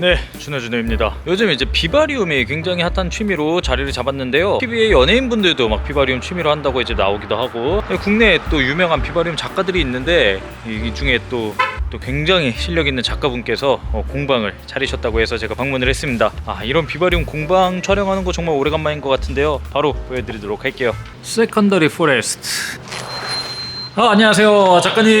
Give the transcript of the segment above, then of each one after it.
네, 준호준호입니다. 요즘 이제 비바리움이 굉장히 핫한 취미로 자리를 잡았는데요. TV에 연예인분들도 막 비바리움 취미로 한다고 이제 나오기도 하고 국내에 또 유명한 비바리움 작가들이 있는데 이 중에 또또 굉장히 실력 있는 작가분께서 어, 공방을 차리셨다고 해서 제가 방문을 했습니다. 아 이런 비바리움 공방 촬영하는 거 정말 오래간만인 것 같은데요. 바로 보여드리도록 할게요. 세컨더리 포레스트. 아 안녕하세요 작가님.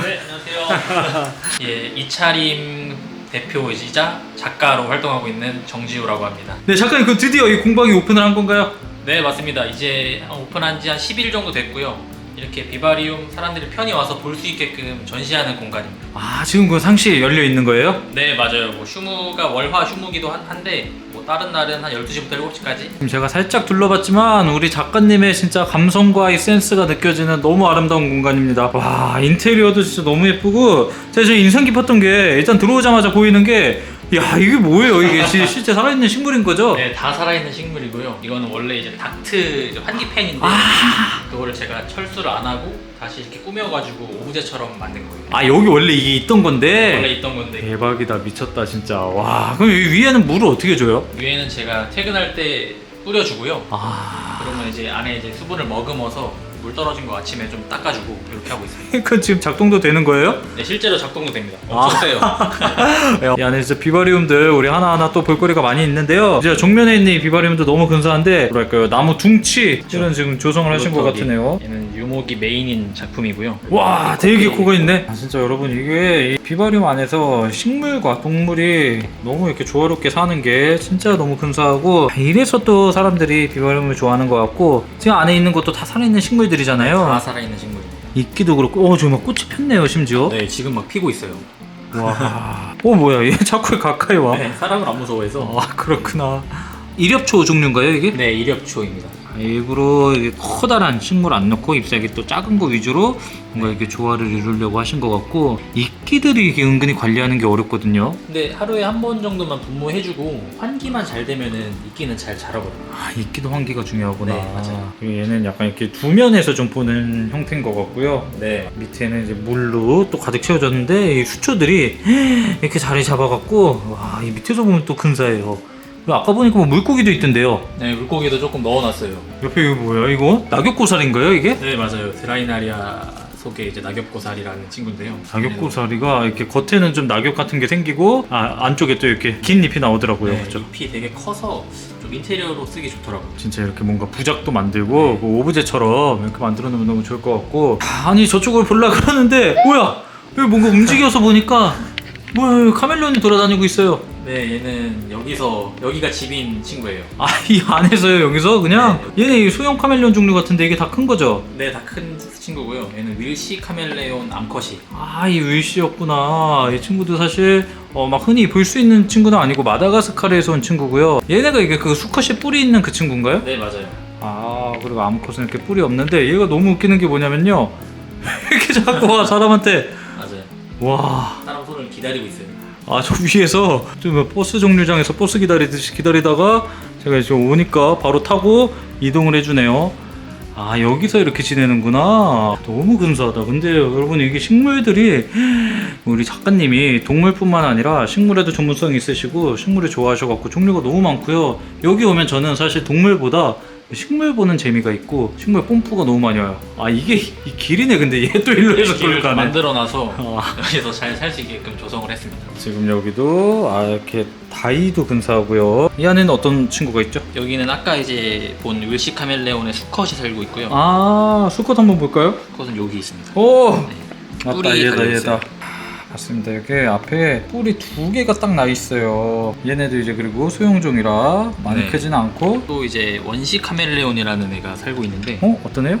네, 안녕하세요. 예, 이차림 대표이자 작가로 활동하고 있는 정지우라고 합니다. 네 작가님 그 드디어 이 공방이 오픈을 한 건가요? 네, 맞습니다. 이제 한 오픈한 지 한 10일 정도 됐고요. 이렇게 비바리움 사람들이 편히 와서 볼 수 있게끔 전시하는 공간입니다. 아 지금 그 상시 열려 있는 거예요? 네, 맞아요. 뭐 휴무가 월화 휴무기도 한- 한데 뭐 다른 날은 한 12시부터 7시까지 지금 제가 살짝 둘러봤지만 우리 작가님의 진짜 감성과 이 센스가 느껴지는 너무 아름다운 공간입니다. 와 인테리어도 진짜 너무 예쁘고 제가 제일 인상 깊었던 게 일단 들어오자마자 보이는 게 야 이게 뭐예요 이게 시- 실제 살아있는 식물인 거죠? 네, 다 살아있는 식물이고요. 이거는 원래 이제 닥트 이제 환기팬인데 아. 그거를 제가 철수를 안 하고 다시 이렇게 꾸며가지고 오브제처럼 만든 거예요. 아 여기 원래 이게 있던 원래 건데 있던 건데 대박이다 미쳤다 진짜 와 그럼 이 위에는 물을 어떻게 줘요? 위에는 제가 퇴근할 때 뿌려주고요. 아 그러면 이제 안에 이제 수분을 머금어서 물 떨어진 거 아침에 좀 닦아주고 이렇게 하고 있습니다. 그 지금 작동도 되는 거예요? 네, 실제로 작동도 됩니다. 아. 엄청 세요. 이 안에 진짜 비바리움들 우리 하나하나 또 볼거리가 많이 있는데요. 이제 정면에 있는 이 비바리움도 너무 근사한데 뭐랄까요 나무 둥치 이런 지금 조성을 하신 것 같으네요. 얘는 유목이 메인인 작품이고요. 와 되게 코가 있네. 아, 진짜 여러분 이게 이 비바리움 안에서 식물과 동물이 너무 이렇게 조화롭게 사는 게 진짜 너무 근사하고 이래서 또 사람들이 비바리움을 좋아하는 것 같고 지금 안에 있는 것도 다 살아있는 식물들 이잖아요. 다 살아있는 식물입니다. 이끼도 그렇고 어 지금 막 꽃이 폈네요 심지어. 네, 지금 막 피고 있어요. 와. 어 뭐야 얘 자꾸 가까이 와. 네, 사람을 안 무서워해서. 아 그렇구나. 일엽초 종류인가요 이게? 네, 이력초입니다. 일부러 커다란 식물 안 넣고 잎사귀 또 작은 거 위주로 뭔가 이렇게 조화를 이루려고 하신 것 같고 이끼들이 이게 은근히 관리하는 게 어렵거든요. 근데 하루에 한 번 정도만 분무해주고 환기만 잘 되면은 이끼는 잘 자라거든요. 아 이끼도 환기가 중요하구나. 네, 맞아요. 얘는 약간 이렇게 두 면에서 좀 보는 형태인 것 같고요. 네. 밑에는 이제 물로 또 가득 채워졌는데 이 수초들이 이렇게 자리 잡아갖고 와 이 밑에서 보면 또 근사해요. 아까 보니까 뭐 물고기도 있던데요. 네, 물고기도 조금 넣어놨어요. 옆에 이거 뭐야 이거? 낙엽고사리인가요 이게? 네, 맞아요. 드라이나리아 속에 이제 낙엽고사리라는 친구인데요. 낙엽고사리가 이렇게 겉에는 좀 낙엽 같은 게 생기고 아, 안쪽에 또 이렇게 긴 잎이 나오더라고요. 네, 그죠? 잎이 되게 커서 좀 인테리어로 쓰기 좋더라고요. 진짜 이렇게 뭔가 부작도 만들고 그 오브제처럼 이렇게 만들어 놓으면 너무 좋을 것 같고 아니 저쪽을 볼라 그러는데 뭐야 여기 뭔가 움직여서 보니까 뭐야 여기 카멜레온이 돌아다니고 있어요 네, 얘는 여기서 여기가 집인 친구예요. 아 이 안에서요 여기서 그냥 얘네 이 소형 카멜레온 종류 같은데 이게 다 큰 거죠 네, 다 큰 친구고요. 얘는 윌시 카멜레온 암컷이. 아이 윌시였구나 이 친구도 사실 어, 막 흔히 볼 수 있는 친구는 아니고 마다가스카르에서 온 친구고요 얘네가 이게 그 수컷이 뿔이 있는 그 친구인가요? 네, 맞아요. 아 그리고 암컷은 이렇게 뿔이 없는데 얘가 너무 웃기는 게 뭐냐면요 이렇게 자꾸 와 사람한테 맞아요. 와 사람 손을 기다리고 있어요. 아 저 위에서 좀 버스 정류장에서 버스 기다리듯이 기다리다가 제가 지금 오니까 바로 타고 이동을 해주네요. 아 여기서 이렇게 지내는구나. 너무 근사하다. 근데 여러분 이게 식물들이 우리 작가님이 동물뿐만 아니라 식물에도 전문성이 있으시고 식물을 좋아하셔갖고 종류가 너무 많고요. 여기 오면 저는 사실 동물보다 식물 보는 재미가 있고 식물 뽐뿌가 너무 많이 와요. 아 이게 이 길이네. 근데 얘 또 일로 해서 길을 가네. 만들어놔서 아. 여기서 잘 살 수 있게끔 조성을 했습니다. 지금 여기도 아 이렇게 다이도 근사하고요. 이 안에는 어떤 친구가 있죠? 여기는 아까 이제 본 윌시 카멜레온의 수컷이 살고 있고요. 아 수컷 한번 볼까요? 수컷은 여기 있습니다. 오 네. 맞다 뿔이 얘다 달려있어요. 얘다. 맞습니다. 여기 앞에 뿔이 두 개가 딱 나 있어요. 얘네도 이제 그리고 소형종이라 많이 네. 크진 않고. 또 이제 원시 카멜레온이라는 애가 살고 있는데 어 어떤 애요?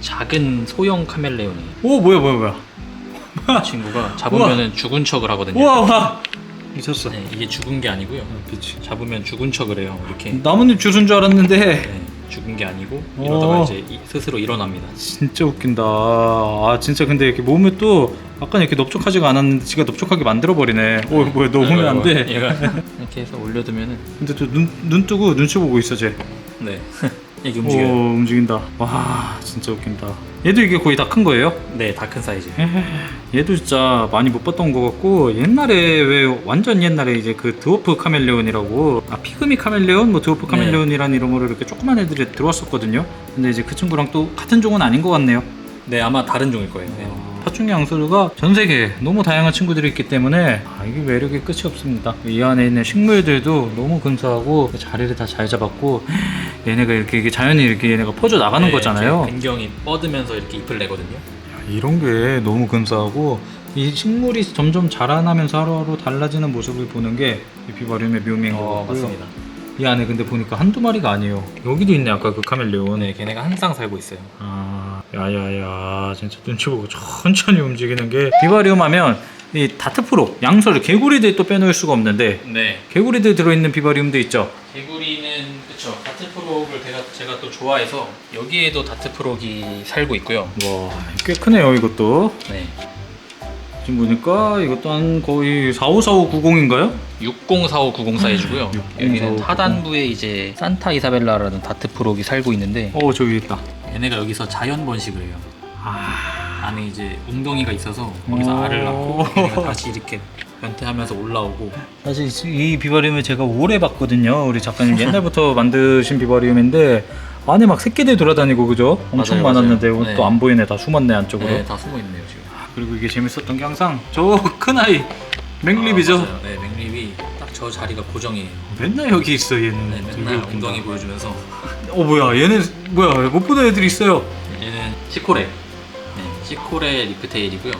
작은 소형 카멜레온이에요. 오 뭐야 뭐야 뭐야. 이 친구가 잡으면 은 죽은 척을 하거든요. 우와 와 미쳤어. 네, 이게 죽은 게 아니고요. 그치. 잡으면 죽은 척을 해요. 이렇게. 나뭇잎 주순 줄 알았는데 네, 죽은 게 아니고 이러다가 오. 이제 이- 스스로 일어납니다. 진짜 웃긴다. 아 진짜 근데 이렇게 몸에 또 아까 이렇게 넓적하지가 않았는데 지가 넓적하게 만들어 버리네. 오 뭐야 너 오면 안 돼. 얘가 이렇게 해서 올려두면은 근데 또 눈 눈 뜨고 눈치 보고 있어 쟤. 네 이렇게 오 움직여요. 움직인다. 와 진짜 웃긴다. 얘도 이게 거의 다 큰 거예요? 네, 다 큰 사이즈. 얘도 진짜 많이 못 봤던 것 같고 옛날에 왜 완전 옛날에 이제 그 드워프 카멜레온이라고 아 피그미 카멜레온 뭐 드워프 네. 카멜레온이라는 이름으로 이렇게 조그만 애들이 들어왔었거든요 근데 이제 그 친구랑 또 같은 종은 아닌 것 같네요 네, 아마 다른 종일 거예요. 네. 파충류 양서류가 전 세계에 너무 다양한 친구들이 있기 때문에 아, 이게 매력이 끝이 없습니다. 이 안에 있는 식물들도 너무 근사하고 자리를 다 잘 잡았고 얘네가 이렇게 이게 자연히 이렇게 얘네가 퍼져 나가는 네, 거잖아요. 변경이 뻗으면서 이렇게 잎을 내거든요. 이런 게 너무 근사하고 이 식물이 점점 자라나면서 하루하루 달라지는 모습을 보는 게이 비바리움의 묘미인 것 어, 같고요. 맞습니다. 이 안에 근데 보니까 한두 마리가 아니에요. 여기도 있네 아까 그 카멜레온. 네, 걔네가 항상 살고 있어요. 아, 야야야, 진짜 눈치 보고 천천히 움직이는 게 비바리움 하면 이 다트프로 양서류 개구리들 또 빼놓을 수가 없는데 네. 개구리들 들어있는 비바리움도 있죠. 개구리는 그쵸 다트 프록을 제가, 제가 또 좋아해서 여기에도 다트 프록이 살고 있고요. 와, 꽤 크네요 이것도. 네. 지금 보니까 이것도 한 거의 454590인가요? 604590 사이즈고요. 604590. 여기는 하단부에 이제 산타 이사벨라라는 다트 프록이 살고 있는데 어, 저기 있다. 얘네가 여기서 자연 번식을 해요. 아, 안에 이제 웅덩이가 있어서 거기서 오. 알을 낳고 얘네가 다시 이렇게 변태하면서 올라오고 사실 이 비바리움을 제가 오래 봤거든요. 우리 작가님 옛날부터 만드신 비바리움인데 안에 막 새끼들 돌아다니고 그죠? 엄청 맞아요, 많았는데 맞아요. 또 네. 안 보이네. 다 숨었네 안쪽으로. 네, 다 숨어 있네요 지금. 그리고 이게 재밌었던 게 항상 저 큰 아이 맥립이죠. 아, 맞아요. 네, 맥립이 딱 저 자리가 고정이에요. 맨날 여기 있어 얘는. 네, 되게 맨날 웃긴다. 엉덩이 보여주면서 어 뭐야 얘는 뭐야 못 보는 애들이 있어요. 얘는 시코레. 네, 시코레 리프테일이고요.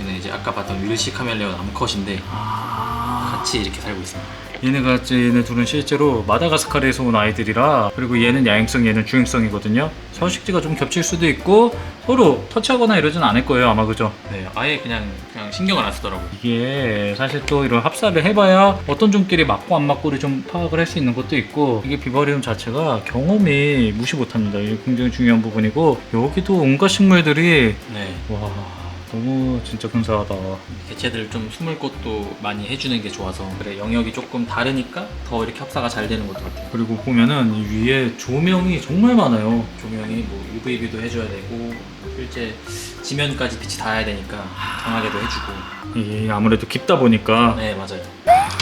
얘는 이제 아까 봤던 윌시 카멜레온 암컷인데 아 같이 이렇게 살고 있습니다. 얘네가 얘네 둘은 실제로 마다가스카르에서 온 아이들이라 그리고 얘는 야행성 얘는 주행성이거든요. 서식지가 좀 겹칠 수도 있고 서로 터치하거나 이러진 않을 거예요 아마 그죠? 네, 아예 그냥 그냥 신경을 안 쓰더라고요. 이게 사실 또 이런 합사를 해봐야 어떤 종끼리 맞고 안 맞고를 좀 파악을 할 수 있는 것도 있고 이게 비바리움 자체가 경험이 무시 못합니다. 이게 굉장히 중요한 부분이고 여기도 온갖 식물들이 네, 와 너무 진짜 근사하다. 개체들 좀 숨을 곳도 많이 해주는 게 좋아서 그래 영역이 조금 다르니까 더 이렇게 합사가 잘 되는 것 같아요. 그리고 보면은 이 위에 조명이 정말 많아요. 조명이 뭐 UVB도 해줘야 되고 실제 지면까지 빛이 닿아야 되니까 강하게도 해주고. 이게 아무래도 깊다 보니까 네, 맞아요.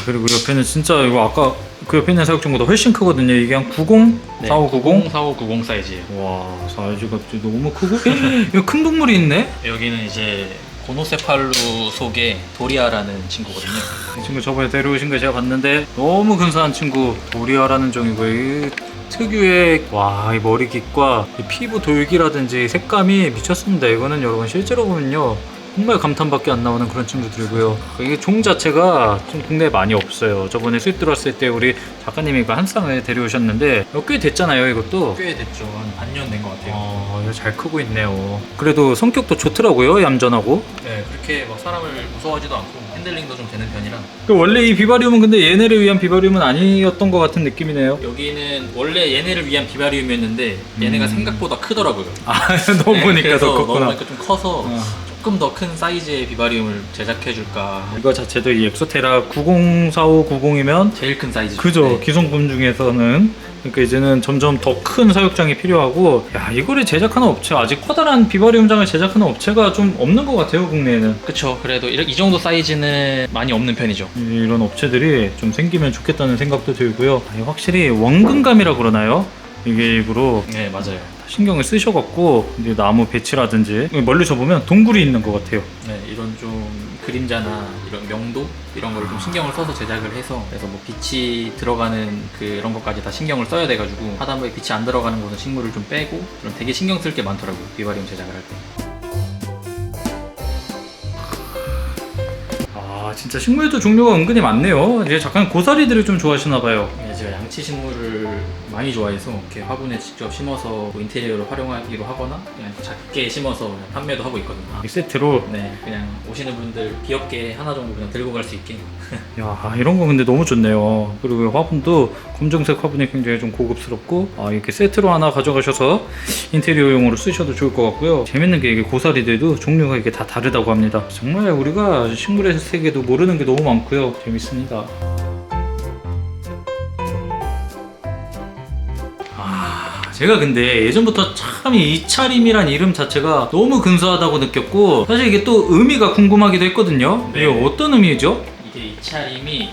그리고 옆에는 진짜 이거 아까 그 옆에 있는 사육종보다 훨씬 크거든요. 이게 한 90, 네, 4590. 4590 사이즈예요. 와 사이즈가 진짜 너무 크고 이거 큰 동물이 있네. 여기는 이제 고노세팔루 속의 도리아라는 친구거든요. 이 친구 저번에 데려오신 거 제가 봤는데 너무 근사한 친구 도리아라는 종이고 이 특유의 와 이 머리 깃과 이 피부 돌기라든지 색감이 미쳤습니다. 이거는 여러분 실제로 보면요 정말 감탄밖에 안 나오는 그런 친구들이고요. 이게 종 자체가 좀 국내에 많이 없어요. 저번에 수입 들어왔을 때 우리 작가님이 이거 한 쌍을 데려오셨는데 어, 꽤 됐잖아요 이것도. 꽤 됐죠. 한 반년 된 것 같아요. 어, 이거 잘 크고 있네요. 그래도 성격도 좋더라고요, 얌전하고. 네, 그렇게 막 사람을 무서워하지도 않고 핸들링도 좀 되는 편이라 그 원래 이 비바리움은 근데 얘네를 위한 비바리움은 아니었던 것 같은 느낌이네요. 여기는 원래 얘네를 위한 비바리움이었는데 얘네가 음. 생각보다 크더라고요. 아, 너무 네, 보니까 더 컸구나. 너무 좀 커서 어. 조금 더 큰 사이즈의 비바리움을 제작해줄까. 이거 자체도 이 엑소테라 904590이면 제일 큰 사이즈. 그죠 네. 기성품 중에서는 그러니까 이제는 점점 더 큰 사육장이 필요하고 야 이거를 제작하는 업체 아직 커다란 비바리움장을 제작하는 업체가 좀 없는 것 같아요 국내에는 그쵸. 그래도 이, 이 정도 사이즈는 많이 없는 편이죠. 이런 업체들이 좀 생기면 좋겠다는 생각도 들고요 아, 확실히 원근감이라 그러나요 이게 일부러 네, 맞아요. 신경을 쓰셔갖고 이제 나무 배치라든지 멀리서 보면 동굴이 있는 것 같아요. 네, 이런 좀 그림자나 이런 명도 이런 걸 좀 신경을 써서 제작을 해서 그래서 뭐 빛이 들어가는 그런 것까지 다 신경을 써야 돼가지고 하단부에 빛이 안 들어가는 곳은 식물을 좀 빼고 그런 되게 신경 쓸 게 많더라고요 비바리움 제작을 할 때. 아 진짜 식물도 종류가 은근히 많네요. 이제 잠깐 고사리들을 좀 좋아하시나 봐요. 네, 제가 양치 식물을 많이 좋아해서 이렇게 화분에 직접 심어서 뭐 인테리어로 활용하기로 하거나 그냥 작게 심어서 그냥 판매도 하고 있거든요. 이 세트로? 네, 그냥 오시는 분들 귀엽게 하나 정도 그냥 들고 갈 수 있게. 야 이런 거 근데 너무 좋네요. 그리고 화분도 검정색 화분이 굉장히 좀 고급스럽고 아, 이렇게 세트로 하나 가져가셔서 인테리어용으로 쓰셔도 좋을 것 같고요. 재밌는 게 이게 고사리들도 종류가 이게 다 다르다고 합니다. 정말 우리가 식물의 세계도 모르는 게 너무 많고요. 재밌습니다 제가 근데 예전부터 참이 이차림이란 이름 자체가 너무 근사하다고 느꼈고 사실 이게 또 의미가 궁금하기도 했거든요. 네. 이게 어떤 의미죠? 이게 이차림이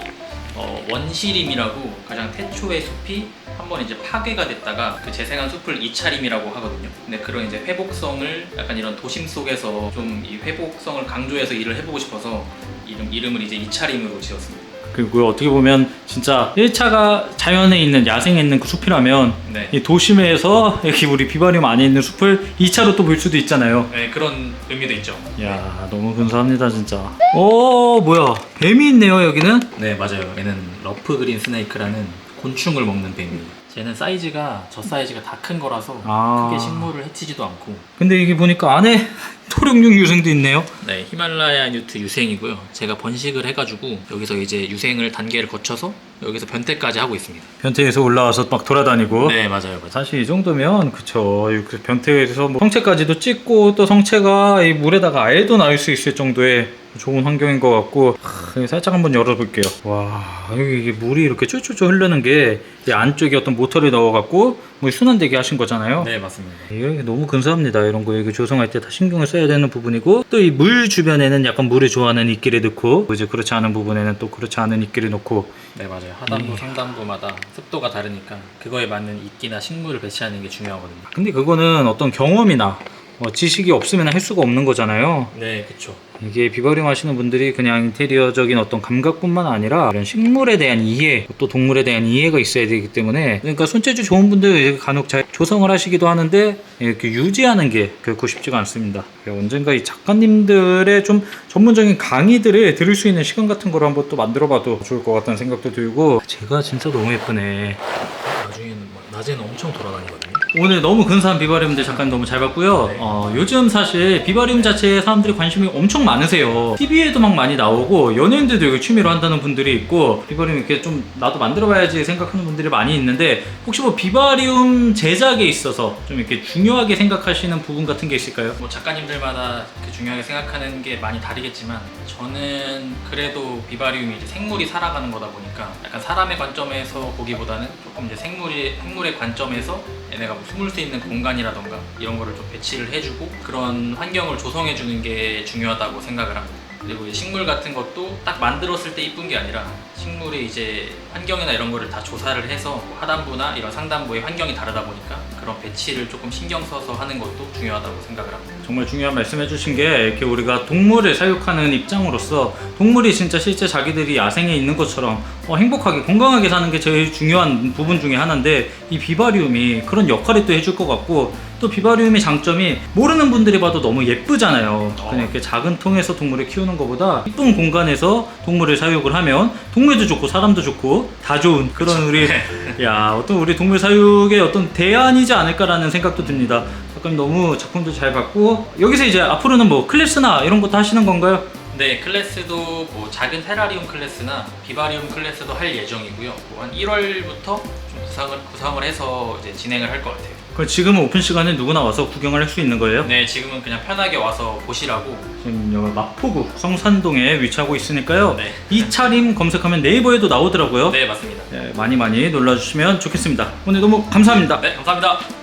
어, 원시림이라고 가장 태초의 숲이 한번 이제 파괴가 됐다가 그 재생한 숲을 이차림이라고 하거든요. 근데 그런 이제 회복성을 약간 이런 도심 속에서 좀 이 회복성을 강조해서 일을 해보고 싶어서 이름 이름을 이제 이차림으로 지었습니다. 그리고 어떻게 보면 진짜 1차가 자연에 있는 야생에 있는 그 숲이라면 네. 이 도심에서 여기 우리 비바리움 안에 있는 숲을 2차로 또 볼 수도 있잖아요. 네 그런 의미도 있죠. 이야 너무 근사합니다 진짜. 오 뭐야 뱀이 있네요 여기는. 네 맞아요. 얘는 러프 그린 스네이크라는 곤충을 먹는 뱀이에요. 쟤는 사이즈가 저 사이즈가 다 큰 거라서 아. 크게 식물을 해치지도 않고 근데 이게 보니까 안에 토룡용 유생도 있네요. 네, 히말라야 뉴트 유생이고요. 제가 번식을 해가지고 여기서 이제 유생을 단계를 거쳐서 여기서 변태까지 하고 있습니다. 변태에서 올라와서 막 돌아다니고. 네, 맞아요, 맞아요. 사실 이 정도면 그쵸 그 변태에서 뭐 성체까지도 찍고 또 성체가 이 물에다가 알도 낳을 수 있을 정도의 좋은 환경인 것 같고 하, 살짝 한번 열어볼게요 와 여기 이게 물이 이렇게 쫄쫄쫄 흐르는 게 이 안쪽에 어떤 모터를 넣어갖고 물 순환되게 하신 거잖아요 네, 맞습니다. 이게 너무 근사합니다 이런 거 이거 조성할 때 다 신경을 써야 되는 부분이고 또 이 물 주변에는 약간 물을 좋아하는 이끼를 넣고 이제 그렇지 않은 부분에는 또 그렇지 않은 이끼를 넣고 네, 맞아요. 하단부, 상단부마다 습도가 다르니까 그거에 맞는 이끼나 식물을 배치하는 게 중요하거든요. 근데 그거는 어떤 경험이나 뭐 지식이 없으면 할 수가 없는 거잖아요 네, 그쵸. 이게 비바리움 하시는 분들이 그냥 인테리어적인 어떤 감각뿐만 아니라 이런 식물에 대한 이해, 또 동물에 대한 이해가 있어야 되기 때문에 그러니까 손재주 좋은 분들 간혹 잘 조성을 하시기도 하는데 이렇게 유지하는 게 결코 쉽지가 않습니다. 언젠가 이 작가님들의 좀 전문적인 강의들을 들을 수 있는 시간 같은 걸 한번 또 만들어봐도 좋을 것 같다는 생각도 들고 제가 진짜 너무 예쁘네. 나중에는 막 낮에는 엄청 돌아다니거든요. 오늘 너무 근사한 비바리움들 잠깐 너무 잘 봤고요. 네. 어, 요즘 사실 비바리움 자체에 사람들이 관심이 엄청 많으세요. TV에도 막 많이 나오고 연예인들도 이거 취미로 한다는 분들이 있고 비바리움 이렇게 좀 나도 만들어봐야지 생각하는 분들이 많이 있는데 혹시 뭐 비바리움 제작에 있어서 좀 이렇게 중요하게 생각하시는 부분 같은 게 있을까요? 뭐 작가님들마다 그 중요하게 생각하는 게 많이 다르겠지만 저는 그래도 비바리움이 이제 생물이 살아가는 거다 보니까 약간 사람의 관점에서 보기보다는 조금 이제 생물이 생물의 관점에서 얘네가 뭐 숨을 수 있는 공간이라던가 이런 거를 좀 배치를 해주고 그런 환경을 조성해 주는 게 중요하다고 생각을 합니다. 그리고 식물 같은 것도 딱 만들었을 때 이쁜 게 아니라 식물의 이제 환경이나 이런 거를 다 조사를 해서 뭐 하단부나 이런 상단부의 환경이 다르다 보니까 그런 배치를 조금 신경 써서 하는 것도 중요하다고 생각을 합니다. 정말 중요한 말씀 해 주신 게 이렇게 우리가 동물을 사육하는 입장으로서 동물이 진짜 실제 자기들이 야생에 있는 것처럼 어, 행복하게 건강하게 사는 게 제일 중요한 부분 중에 하나인데 이 비바리움이 그런 역할을 또 해줄 것 같고 또 비바리움의 장점이 모르는 분들이 봐도 너무 예쁘잖아요. 그냥 이렇게 작은 통에서 동물을 키우는 것보다 이쁜 공간에서 동물을 사육을 하면 동물도 좋고 사람도 좋고 다 좋은 그런 우리 야 어떤 우리 동물 사육의 어떤 대안이지 않을까라는 생각도 듭니다. 작가님 너무 작품도 잘 봤고 여기서 이제 앞으로는 뭐 클래스나 이런 것도 하시는 건가요? 네, 클래스도 뭐 작은 테라리움 클래스나 비바리움 클래스도 할 예정이고요. 뭐한 1월부터 좀 구상을 구상을 해서 이제 진행을 할 것 같아요. 그럼 지금은 오픈 시간에 누구나 와서 구경을 할 수 있는 거예요? 네, 지금은 그냥 편하게 와서 보시라고. 지금 여기 마포구 성산동에 위치하고 있으니까요. 네. 이 차림 검색하면 네이버에도 나오더라고요. 네, 맞습니다. 네, 많이 많이 놀러주시면 좋겠습니다. 오늘 너무 감사합니다. 네, 감사합니다.